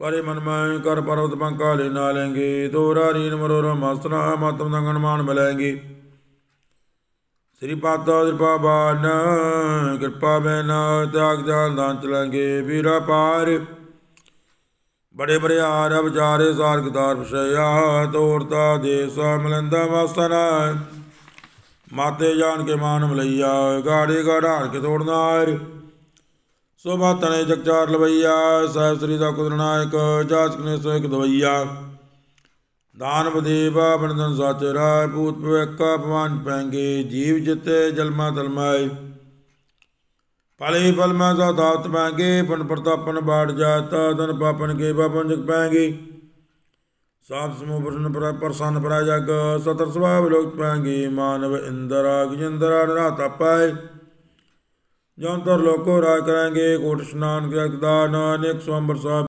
ਪਰੇ ਮਨ ਮੈਂ ਕਰ ਪਰਵਤ ਪੰਕਾ ਲੈ ਨਾ ਲੈਂਗੇ ਦੋਰਾ ਰੀਨ ਮਰੋਰਾ ਮਸਤਨਾ ਮਾਤਮ ਦੰਗਣ ਮਾਨ ਮਿਲਾਂਗੇ ਸ੍ਰੀ ਪਾਤਾ ਕਿਰਪਾ ਬਾਨ ਕਿਰਪਾ ਬੈਨ ਤਿਆਗ ਜਾਲ ਦਾਨ ਚਲਾਂਗੇ ਵੀਰਾ ਪਾਰ, ਬੜੇ ਬਰਿਆਰ, ਵਿਚਾਰੇ ਸਾਰ ਕਿਤਾਰ ਪਛਿਆ ਤੋਰਤਾ ਦੇਸ ਮਿਲੰਦਾ ਮਸਤਨਾ ਮਾਤੇ ਜਾਣ ਕੇ ਮਾਨ ਮਲਈਆ, ਗਾੜੇ ਗਾੜਾੜ ਕੇ ਤੋੜਨਾਰ। ਸੋ ਬਾਤਨੇ ਜਗਚਾਰ ਲਵਈਆ ਸਾਹਿਬ ਸ੍ਰੀ ਦਾ ਕੁਦਰਨਾਇਕ ਜਾਚਕ ਨੇ ਸੋ ਇੱਕ ਦਵਈਆ। ਦਾਨਵ ਦੇਵਾ ਬਣਦਨ ਸਾਚੇ ਰਾਏ ਪੂਤ ਪਵਿੱਕਾ ਭਵਾਨ ਪੈਂਗੇ, ਜੀਵ ਜਿਤੇ ਜਲਮਾ ਤਲਮਾਏ। ਭਲੇ ਫਲ ਮੈਂ ਸਾ ਦਾਤ ਪੈਂਗੇ, ਪਨ ਪ੍ਰਤਾਪਨ ਬਾੜ ਜਾਤਾ ਤਨ ਪਾਪਨ ਕੇ ਪਾਪਨ ਜਗ ਪੈਂਗੇ। ਸਾਪ ਸਮੂਹ ਪ੍ਰਸਨ ਪਰ, ਪ੍ਰਸੰਨ ਪਰਾ ਜਗ ਸਤਰ ਸੁਭਾਵ ਲੋਕ ਪੈਂਗੇ, ਮਾਨਵ ਇੰਦਰ ਆਗਜਿੰਦਰ ਨਰਾਤਾ ਪਾਏ ਜੰਤਰ ਲੋਕੋ ਰਾਜ ਕਰਾਂਗੇ ਕੋਟ ਇਸ਼ਨਾਨ ਜਗਦਾ ਨਾਨਕ ਸਵੰਬਰ ਸਾਹਿਬ